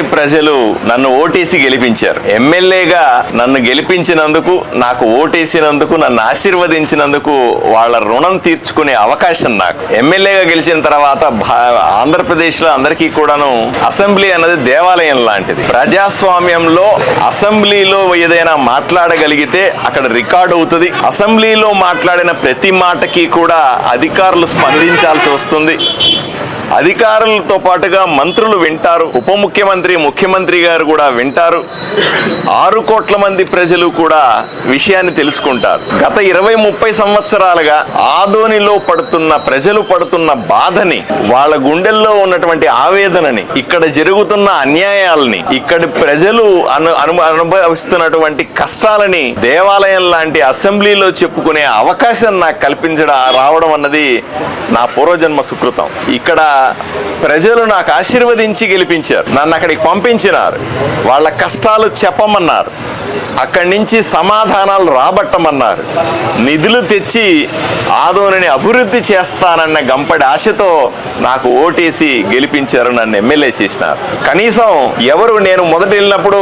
ప్రజలు నన్ను ఓటేసి గెలిపించారు. ఎమ్మెల్యేగా నన్ను గెలిపించినందుకు నాకు ఓటేసినందుకు నన్ను ఆశీర్వదించినందుకు వాళ్ళ రుణం తీర్చుకునే అవకాశం నాకు. ఎమ్మెల్యేగా గెలిచిన తర్వాత భా- ఆంధ్రప్రదేశ్లో అందరికీ కూడాను అసెంబ్లీ అన్నది దేవాలయం లాంటిది. ప్రజాస్వామ్యంలో అసెంబ్లీలో ఏదైనా మాట్లాడగలిగితే అక్కడ రికార్డ్ అవుతుంది. అసెంబ్లీలో మాట్లాడిన ప్రతి మాటకి కూడా అధికారులు స్పందించాల్సి వస్తుంది. అధికారులతో పాటుగా మంత్రులు వింటారు. ఉప ముఖ్యమంత్రి ముఖ్యమంత్రి గారు కూడా వింటారు. ఆరు కోట్ల మంది ప్రజలు కూడా విషయాన్ని తెలుసుకుంటారు. గత ఇరవై ముప్పై సంవత్సరాలుగా ఆదోనిలో పడుతున్న ప్రజలు పడుతున్న బాధని వాళ్ళ గుండెల్లో ఉన్నటువంటి ఆవేదనని ఇక్కడ జరుగుతున్న అన్యాయాలని ఇక్కడ ప్రజలు అను అను అనుభవిస్తున్నటువంటి కష్టాలని దేవాలయం లాంటి అసెంబ్లీలో చెప్పుకునే అవకాశం నాకు కల్పించడం రావడం అన్నది నా పూర్వజన్మ సుకృతం. ఇక్కడ 啊 ప్రజలు నాకు ఆశీర్వదించి గెలిపించారు. నన్ను అక్కడికి పంపించినారు. వాళ్ళ కష్టాలు చెప్పమన్నారు. అక్కడి నుంచి సమాధానాలు రాబట్టమన్నారు. నిధులు తెచ్చి ఆదోనిని అభివృద్ధి చేస్తానన్న గంపడి ఆశతో నాకు ఓటేసి గెలిపించారు నన్ను ఎమ్మెల్యే చేసినారు. కనీసం ఎవరు నేను మొదట వెళ్ళినప్పుడు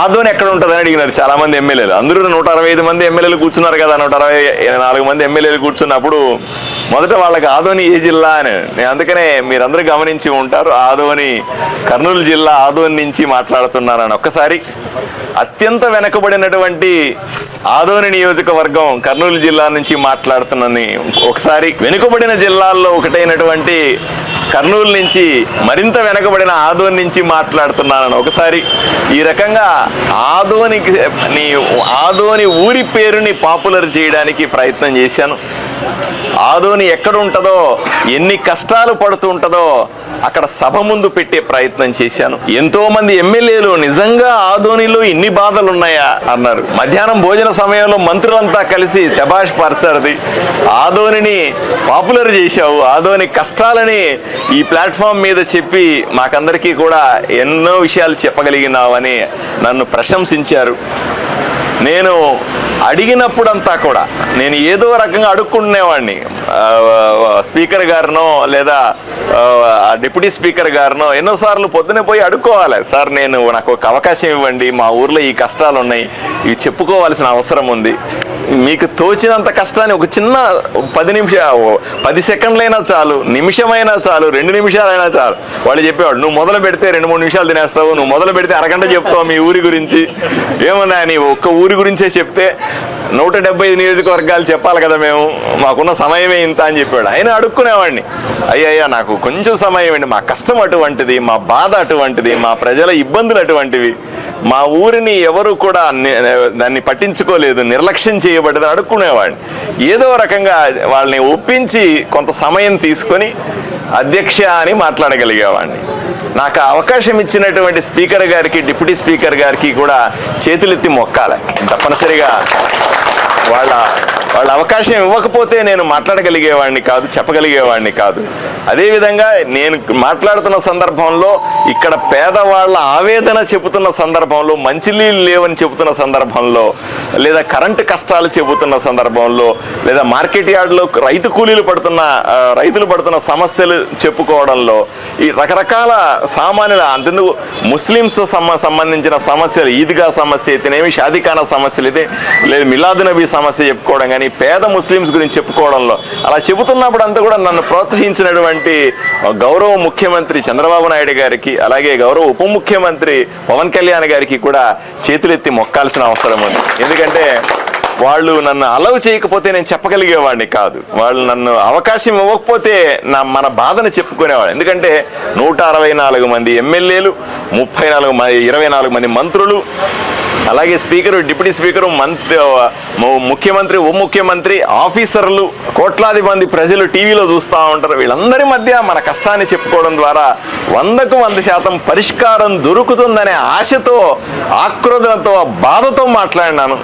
ఆదోని ఎక్కడ ఉంటుందని అడిగినారు చాలా మంది ఎమ్మెల్యేలు. అందరూ నూట అరవై ఐదు మంది ఎమ్మెల్యేలు కూర్చున్నారు కదా నూట అరవై నాలుగు మంది ఎమ్మెల్యేలు కూర్చున్నప్పుడు మొదట వాళ్ళకి ఆదోని ఏ జిల్లా అని. నేను అందుకనే మీరందరూ గమనించి ఉంటారు. ఆదోని కర్నూలు జిల్లా ఆదోని నుంచి మాట్లాడుతున్నానని ఒక్కసారి అత్యంత వెనకబడినటువంటి ఆదోని నియోజకవర్గం కర్నూలు జిల్లా నుంచి మాట్లాడుతున్నానని ఒకసారి వెనుకబడిన జిల్లాల్లో ఒకటైనటువంటి కర్నూలు నుంచి మరింత వెనకబడిన ఆదోని నుంచి మాట్లాడుతున్నానని ఒకసారి ఈ రకంగా ఆదోని ఆదోని ఊరి పేరుని పాపులర్ చేయడానికి ప్రయత్నం చేశాను. ఆదోని ఎక్కడ ఉంటుందో ఎన్ని కష్టాలు పడుతూ ఉంటుందో అక్కడ సభ ముందు పెట్టే ప్రయత్నం చేశాను. ఎంతో మంది ఎమ్మెల్యేలు నిజంగా ఆదోనిలో ఇన్ని బాధలు ఉన్నాయా అన్నారు. మధ్యాహ్నం భోజన సమయంలో మంత్రులంతా కలిసి శభాష్ పర్సర్ది ఆదోనిని పాపులర్ చేశావు ఆదోని కష్టాలని ఈ ప్లాట్ఫామ్ మీద చెప్పి మాకందరికీ కూడా ఎన్నో విషయాలు చెప్పగలిగినావని నన్ను ప్రశంసించారు. నేను అడిగినప్పుడంతా కూడా నేను ఏదో రకంగా అడుక్కునేవాడిని. స్పీకర్ గారినో లేదా డిప్యూటీ స్పీకర్ గారినో ఎన్నోసార్లు పొద్దునే పోయి అడుక్కోవాలి. సార్ నేను నాకు ఒక అవకాశం ఇవ్వండి. మా ఊర్లో ఈ కష్టాలు ఉన్నాయి ఇవి చెప్పుకోవాల్సిన అవసరం ఉంది. మీకు తోచినంత కష్టాన్ని ఒక చిన్న పది నిమిషాలు పది సెకండ్లైనా చాలు నిమిషమైనా చాలు రెండు నిమిషాలైనా చాలు. వాళ్ళు చెప్పేవాడు నువ్వు మొదలు పెడితే రెండు మూడు నిమిషాలు తినేస్తావు నువ్వు మొదలు పెడితే అరగంట చెప్తావు మీ ఊరి గురించి. ఏమన్నా నీ ఒక్క ఊరి గురించే చెప్తే నూట డెబ్బై ఐదు నియోజకవర్గాలు చెప్పాలి కదా మేము మాకున్న సమయమే ఇంత అని చెప్పాడు ఆయన అడుక్కునేవాడిని అయ్యయ్యా నాకు కొంచెం సమయం అండి మా కష్టం అటువంటిది మా బాధ అటువంటిది మా ప్రజల ఇబ్బందులు అటువంటివి మా ఊరిని ఎవరు కూడా దాన్ని పట్టించుకోలేదు నిర్లక్ష్యం చేయబడ్డది అడుక్కునేవాడిని. ఏదో రకంగా వాళ్ళని ఒప్పించి కొంత సమయం తీసుకొని అధ్యక్ష అని మాట్లాడగలిగేవాడిని. నాకు అవకాశం ఇచ్చినటువంటి స్పీకర్ గారికి డిప్యూటీ స్పీకర్ గారికి కూడా చేతులెత్తి మొక్కాలి. తప్పనిసరిగా వాళ్ళ వాళ్ళ అవకాశం ఇవ్వకపోతే నేను మాట్లాడగలిగేవాడిని కాదు చెప్పగలిగేవాడిని కాదు. అదేవిధంగా నేను మాట్లాడుతున్న సందర్భంలో ఇక్కడ పేదవాళ్ళ ఆవేదన చెబుతున్న సందర్భంలో మంచినీళ్ళు లేవని చెబుతున్న సందర్భంలో లేదా కరెంటు కష్టాలు చెబుతున్న సందర్భంలో లేదా మార్కెట్ యార్డ్లో రైతు కూలీలు పడుతున్న రైతులు పడుతున్న సమస్యలు చెప్పుకోవడంలో ఈ రకరకాల సామాన్యుల అంతెందుకు ముస్లిమ్స్ సంబంధించిన సమస్యలు ఈద్గా సమస్య అయితేనేమి షాదీఖానా సమస్యలు అయితే లేదు మిలాదు నబీ సమస్య చెప్పుకోవడం కానీ పేద ముస్లిమ్స్ గురించి చెప్పుకోవడంలో. అలా చెబుతున్నప్పుడు అంతా కూడా నన్ను ప్రోత్సహించినటువంటి గౌరవ ముఖ్యమంత్రి చంద్రబాబు నాయుడు గారికి అలాగే గౌరవ ఉప ముఖ్యమంత్రి పవన్ కళ్యాణ్ గారికి కూడా చేతులెత్తి మొక్కాల్సిన అవసరం ఉంది. ఎందుకంటే వాళ్ళు నన్ను అలవ్ చేయకపోతే నేను చెప్పగలిగేవాడిని కాదు. వాళ్ళు నన్ను అవకాశం ఇవ్వకపోతే నా మన బాధను చెప్పుకునేవాడు ఎందుకంటే నూట అరవై నాలుగు మంది ఎమ్మెల్యేలు ముప్పై నాలుగు మంది ఇరవై నాలుగు మంది మంత్రులు అలాగే స్పీకరు డిప్యూటీ స్పీకరు మంత్రి ము- ముఖ్యమంత్రి ఉప ముఖ్యమంత్రి ఆఫీసర్లు కోట్లాది మంది ప్రజలు టీవీలో చూస్తూ ఉంటారు. వీళ్ళందరి మధ్య మన కష్టాన్ని చెప్పుకోవడం ద్వారా వందకు వంద శాతం పరిష్కారం దొరుకుతుందనే ఆశతో ఆక్రోధనతో బాధతో మాట్లాడినాను.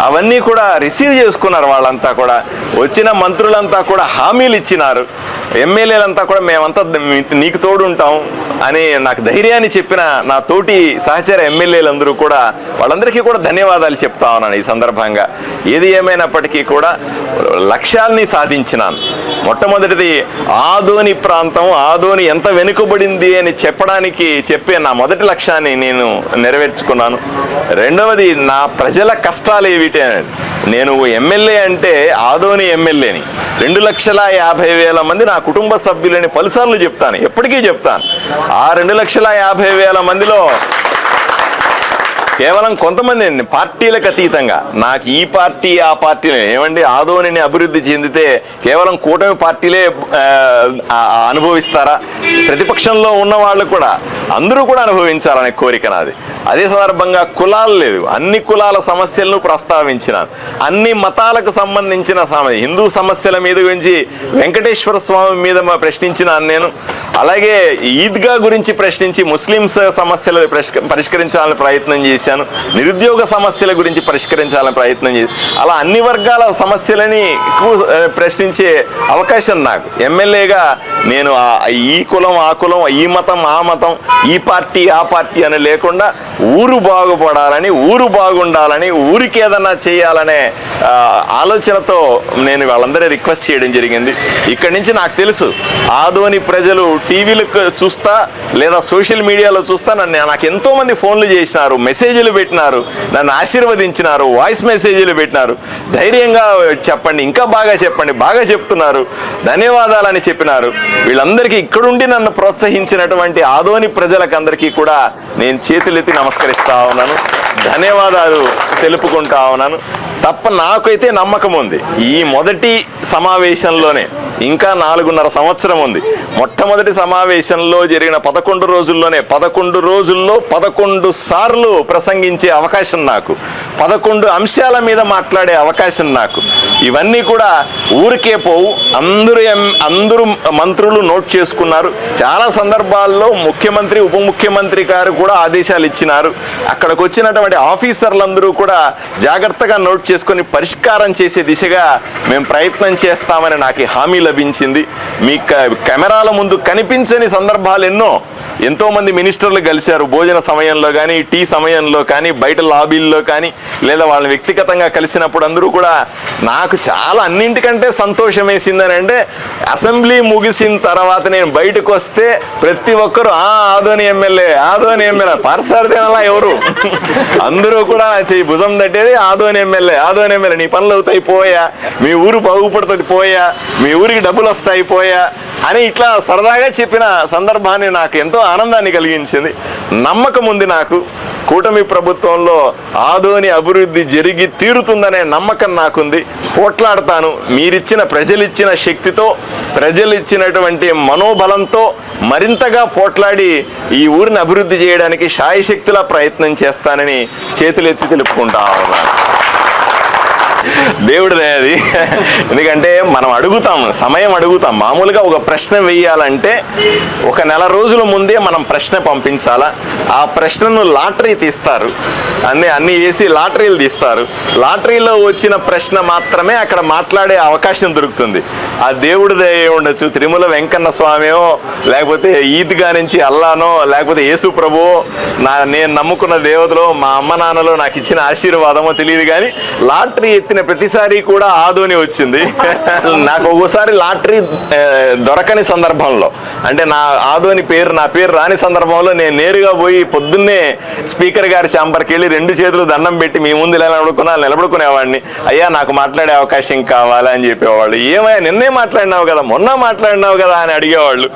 అవన్నీ కూడా రిసీవ్ చేసుకున్నారు వాళ్ళంతా కూడా. వచ్చిన మంత్రులంతా కూడా హామీలు ఇచ్చినారు. ఎమ్మెల్యేలంతా కూడా మేమంతా నీకు తోడు ఉంటాం అని నాకు ధైర్యాన్ని చెప్పిన నా తోటి సహచర ఎమ్మెల్యేలందరూ కూడా వాళ్ళందరికీ కూడా ధన్యవాదాలు చెప్తా ఉన్నాను ఈ సందర్భంగా. ఏది ఏమైనప్పటికీ కూడా లక్ష్యాల్ని సాధించినాను. మొట్టమొదటిది ఆదోని ప్రాంతం ఆదోని ఎంత వెనుకబడింది అని చెప్పడానికి చెప్పే నా మొదటి లక్ష్యాన్ని నేను నెరవేర్చుకున్నాను. రెండవది నా ప్రజల కష్టాలు ఏమిటి నేను ఎమ్మెల్యే అంటే ఆదోని ఎమ్మెల్యేని. రెండు లక్షల యాభై వేల మంది నా కుటుంబ సభ్యులని పలుసార్లు చెప్తాను ఎప్పటికీ చెప్తాను. ఆ రెండు లక్షల యాభై వేల మందిలో కేవలం కొంతమంది అండి పార్టీలకు అతీతంగా. నాకు ఈ పార్టీ ఆ పార్టీ ఏమండి ఆదోనిని అభివృద్ధి చెందితే కేవలం కూటమి పార్టీలే అనుభవిస్తారా? ప్రతిపక్షంలో ఉన్న వాళ్ళు కూడా అందరూ కూడా అనుభవించాలనే కోరిక నాది. అదే సందర్భంగా కులాలు లేదు అన్ని కులాల సమస్యలను ప్రస్తావించినాను అన్ని మతాలకు సంబంధించిన సమస్య హిందూ సమస్యల మీద గురించి వెంకటేశ్వర స్వామి మీద మ- ప్రశ్నించినాను నేను. అలాగే ఈద్గా గురించి ప్రశ్నించి ముస్లింస్ సమస్యలు పరిష్క- పరిష్కరించాలని ప్రయత్నం చేశాను. నిరుద్యోగ సమస్యల గురించి పరిష్కరించాలని ప్రయత్నం చేశాను అలా అన్ని వర్గాల సమస్యలని ఎక్కువ ప్రశ్నించే అవకాశం నాకు. ఎమ్మెల్యేగా నేను ఈ కులం ఆ కులం ఈ మతం ఆ మతం ఈ పార్టీ ఆ పార్టీ అని లేకుండా ఊరు బాగుపడాలని ఊరు బాగుండాలని ఊరికి ఏదన్నా చేయాలనే ఆలోచనతో నేను వాళ్ళందరూ రిక్వెస్ట్ చేయడం జరిగింది. ఇక్కడి నుంచి నాకు తెలుసు ఆదోని ప్రజలు టీవీలు చూస్తా లేదా సోషల్ మీడియాలో చూస్తా నన్ను నాకు ఎంతోమంది ఫోన్లు చేసినారు మెసేజ్లు పెట్టినారు నన్ను ఆశీర్వదించినారు వాయిస్ మెసేజ్లు పెట్టినారు. ధైర్యంగా చెప్పండి ఇంకా బాగా చెప్పండి బాగా చెప్తున్నారు. ధన్యవాదాలని చెప్పినారు. వీళ్ళందరికీ ఇక్కడుండి నన్ను ప్రోత్సహించినటువంటి ఆదోని ప్రజలకందరికీ కూడా నేను చేతులెత్తి నమస్కరిస్తా ఉన్నాను. ధన్యవాదాలు తెలుపుకుంటా ఉన్నాను. తప్ప నాకైతే నమ్మకం ఉంది. ఈ మొదటి సమావేశంలోనే ఇంకా నాలుగున్నర సంవత్సరం ఉంది. మొట్టమొదటి సమావేశంలో జరిగిన పదకొండు రోజుల్లోనే పదకొండు రోజుల్లో పదకొండు సార్లు ప్రసంగించే అవకాశం నాకు. పదకొండు అంశాల మీద మాట్లాడే అవకాశం నాకు. ఇవన్నీ కూడా ఊరికే పోవు. అందరూ ఎం- అందరూ మంత్రులు నోట్ చేసుకున్నారు. చాలా సందర్భాల్లో ముఖ్యమంత్రి ఉప ముఖ్యమంత్రి గారు కూడా ఆదేశాలు ఇచ్చినారు. అక్కడికి వచ్చినటువంటి ఆఫీసర్లందరూ కూడా జాగ్రత్తగా నోట్ చేసుకొని పరిష్కారం చేసే దిశగా మేము ప్రయత్నం చేస్తామని నాకు హామీ లభించింది. మీ కెమెరాల ముందు కనిపించని సందర్భాలు ఎన్నో. ఎంతోమంది మినిస్టర్లు కలిశారు. భోజన సమయంలో కానీ టీ సమయంలో కానీ బయట లాబీల్లో కానీ లేదా వాళ్ళని వ్యక్తిగతంగా కలిసినప్పుడు అందరూ కూడా నాకు చాలా అన్నింటికంటే సంతోషం వేసిందని అంటే అసెంబ్లీ ముగిసిన తర్వాత నేను బయటకు వస్తే ప్రతి ఒక్కరు ఆ ఆదోని ఎమ్మెల్యే ఆదోని ఎమ్మెల్యే పరసారిదేనలా ఎవరు? అందరూ కూడా నా చెయ్యి భుజం తట్టేది ఆదోని ఎమ్మెల్యే ఆదోని ఎమ్మెల్యే నీ పనులు అవుతాయి పోయా. మీ ఊరు బాగుపడుతుంది పోయా. మీ ఊరికి డబ్బులు వస్తాయి పోయా. అని ఇట్లా సరదాగా చెప్పిన సందర్భాన్ని నాకు ఎంతో ఆనందాన్ని కలిగించింది. నమ్మకం ఉంది నాకు. కూటమి ప్రభుత్వంలో ఆదోని అభివృద్ధి జరిగి తీరుతుందనే నమ్మకం నాకుంది. పోట్లాడతాను. మీరిచ్చిన ప్రజలిచ్చిన శక్తితో ప్రజలిచ్చినటువంటి మనోబలంతో మరింతగా పోట్లాడి ఈ ఊరిని అభివృద్ధి చేయడానికి శాయశక్తిలా ప్రయత్నం చేస్తానని చేతులెత్తి తెలుపుకుంటా ఉన్నాను. దేవుడు అది. ఎందుకంటే మనం అడుగుతాం సమయం అడుగుతాం. మామూలుగా ఒక ప్రశ్న వేయాలంటే ఒక నెల రోజుల ముందే మనం ప్రశ్న పంపించాలా? ఆ ప్రశ్నను లాటరీ తీస్తారు. అన్ని అన్ని వేసి లాటరీలు తీస్తారు. లాటరీలో వచ్చిన ప్రశ్న మాత్రమే అక్కడ మాట్లాడే అవకాశం దొరుకుతుంది. ఆ దేవుడిదే దయ ఉండొచ్చు తిరుమల వెంకన్న స్వామియో లేకపోతే ఈద్గా నుంచి అల్లానో లేకపోతే యేసు ప్రభువో నా నేను నమ్ముకున్న దేవతలో మా అమ్మ నాన్నలో నాకు ఇచ్చిన ఆశీర్వాదమో తెలియదు కానీ లాటరీ ఎత్తిన ప్రతిసారి కూడా ఆదోని వచ్చింది. నాకు ఒక్కోసారి లాటరీ దొరకని సందర్భంలో అంటే నా ఆదోని పేరు నా పేరు రాని సందర్భంలో నేను నేరుగా పోయి పొద్దున్నే స్పీకర్ గారి ఛాంబర్కి వెళ్ళి రెండు చేతులు దండం పెట్టి మీ ముందు ఇలా నిలబడుకున్నా నిలబడుకునేవాడిని. అయ్యా నాకు మాట్లాడే అవకాశం కావాలా అని చెప్పేవాళ్ళు. ఏమయ్యా నిన్నే మాట్లాడినావు కదా మొన్న మాట్లాడినావు కదా అని అడిగేవాళ్ళు.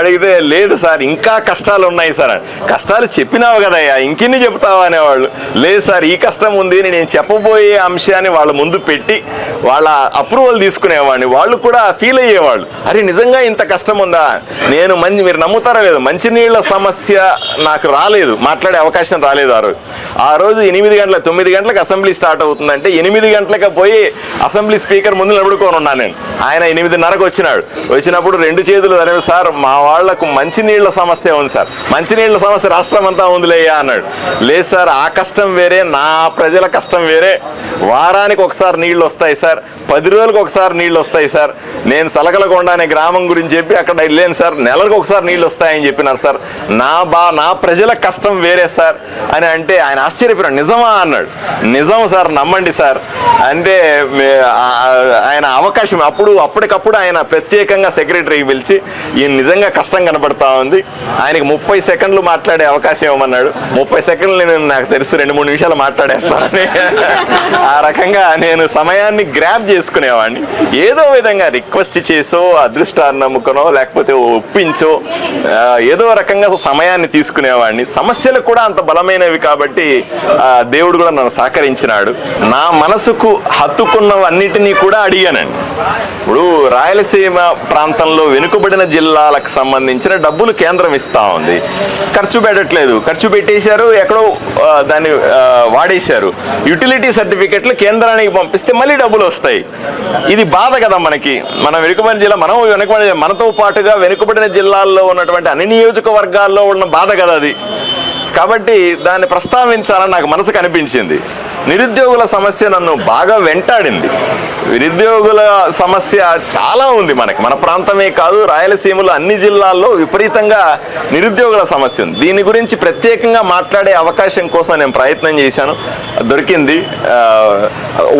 అడిగితే లేదు సార్ ఇంకా కష్టాలు ఉన్నాయి సార్. కష్టాలు చెప్పినావు కదయ్యా ఇంకిన్ని చెప్తావా అనేవాళ్ళు. లేదు సార్ ఈ కష్టం ఉంది నేను చెప్పబోయే అంశాన్ని వాళ్ళ ముందు పెట్టి వాళ్ళ అప్రూవల్ తీసుకునేవాడిని. వాళ్ళు కూడా ఫీల్ అయ్యేవాళ్ళు. అరే నిజంగా ఇంత కష్టం ఉందా నేను మంచి మీరు నమ్ముతారా లేదు? మంచినీళ్ళ సమస్య నాకు రాలేదు. మాట్లాడే అవకాశం రాలేదు ఆ రోజు. ఆ రోజు ఎనిమిది గంటల తొమ్మిది గంటలకు అసెంబ్లీ స్టార్ట్ అవుతుందంటే ఎనిమిది గంటలకు పోయి అసెంబ్లీ స్పీకర్ ముందు నిలబడుకొని ఉన్నాను నేను. ఆయన ఎనిమిదిన్నరకు వచ్చినాడు. వచ్చినప్పుడు రెండు చేతులు అనేవి సార్ మా వాళ్ళకు మంచినీళ్ళ సమస్య ఉంది సార్. మంచినీళ్ళ సమస్య రాష్ట్రం అంతా ఉందిలేయ్యా అన్నాడు. లేదు సార్ ఆ కష్టం వేరే నా ప్రజల కష్టం వేరే. వారానికి ఒకసారి నీళ్ళు నీళ్ళు వస్తాయి సార్. పది రోజులకు ఒకసారి నీళ్ళు వస్తాయి సార్. నేను సలకలకొండ అనే గ్రామం గురించి చెప్పి అక్కడ వెళ్ళాను సార్. నెలకు ఒకసారి నీళ్ళు వస్తాయని చెప్పినారు సార్. నా బా నా ప్రజల కష్టం వేరే సార్. అని అంటే ఆయన ఆశ్చర్యపోయాడు నిజమా అన్నాడు. నిజం సార్ నమ్మండి సార్. అంటే ఆయన అవకాశం అప్పుడు అప్పటికప్పుడు ఆయన ప్రత్యేకంగా సెక్రటరీకి పిలిచి ఈయన నిజంగా కష్టం కనబడతా ఉంది. ఆయనకి ముప్పై సెకండ్లు మాట్లాడే అవకాశం ఇవ్వమన్నాడు. ముప్పై సెకండ్లు నేను నాకు తెలుసు రెండు మూడు నిమిషాలు మాట్లాడేస్తానని. ఆ రకంగా నేను సమయాన్ని గ్రాప్ చేసుకునేవాడిని. ఏదో విధంగా రిక్వెస్ట్ చేసో అదృష్టాన్ని నమ్ముకునో లేకపోతే ఒప్పించో ఏదో రకంగా సమయాన్ని తీసుకునేవాడిని. సమస్యలు కూడా అంత బలమైనవి కాబట్టి దేవుడు కూడా నన్ను సహకరించినాడు. నా మనసుకు హత్తుకున్నవన్నిటినీ కూడా అడిగానండి. ఇప్పుడు రాయలసీమ ప్రాంతంలో వెనుకబడిన జిల్లాలకు సంబంధించిన డబ్బులు కేంద్రం ఇస్తా ఉంది. ఖర్చు పెట్టట్లేదు. ఖర్చు పెట్టేశారు ఎక్కడో దాన్ని వాడేశారు. యుటిలిటీ సర్టిఫికెట్లు కేంద్రానికి పంపిస్తే మళ్ళీ డబ్బులు వస్తాయి. ఇది బాధ కదా మనకి. మన వెనుకబడిన జిల్లా మనం వెనుకబడిన మనతో పాటుగా వెనుకబడిన జిల్లాల్లో ఉన్నటువంటి అన్ని నియోజకవర్గాల్లో ఉన్న బాధ కదా అది. కాబట్టి దాన్ని ప్రస్తావించాలని నాకు మనసు కనిపించింది నిరుద్యోగుల సమస్య నన్ను బాగా వెంటాడింది. నిరుద్యోగుల సమస్య చాలా ఉంది మనకి. మన ప్రాంతమే కాదు రాయలసీమలో అన్ని జిల్లాల్లో విపరీతంగా నిరుద్యోగుల సమస్య ఉంది. దీని గురించి ప్రత్యేకంగా మాట్లాడే అవకాశం కోసం నేను ప్రయత్నం చేశాను. దొరికింది.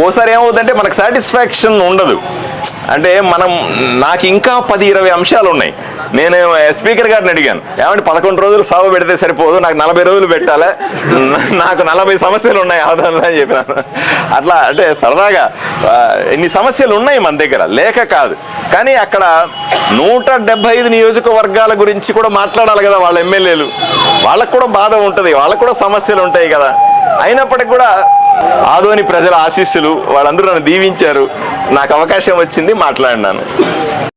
ఓసారి ఏమవుతుందంటే మనకు సాటిస్ఫాక్షన్ ఉండదు. అంటే మనం నాకు ఇంకా పది ఇరవై అంశాలు ఉన్నాయి. నేను స్పీకర్ గారిని అడిగాను. ఏమంటే పదకొండు రోజులు సభ పెడితే సరిపోదు నాకు నలభై రోజులు పెట్టాలి? నాకు నలభై సమస్యలు ఉన్నాయి ఆధారంలో అని చెప్పినాను. అట్లా అంటే సరదాగా ఇన్ని సమస్యలు ఉన్నాయి మన దగ్గర లేక కాదు. కానీ అక్కడ నూట డెబ్బై ఐదు నియోజకవర్గాల గురించి కూడా మాట్లాడాలి కదా వాళ్ళ ఎమ్మెల్యేలు. వాళ్ళకు కూడా బాధ ఉంటుంది వాళ్ళకు కూడా సమస్యలు ఉంటాయి కదా. అయినప్పటికీ కూడా ఆదోని ప్రజల ఆశీస్సులు వాళ్ళందరూ నన్ను దీవించారు. నాకు అవకాశం వచ్చింది మాట్లాడినాను.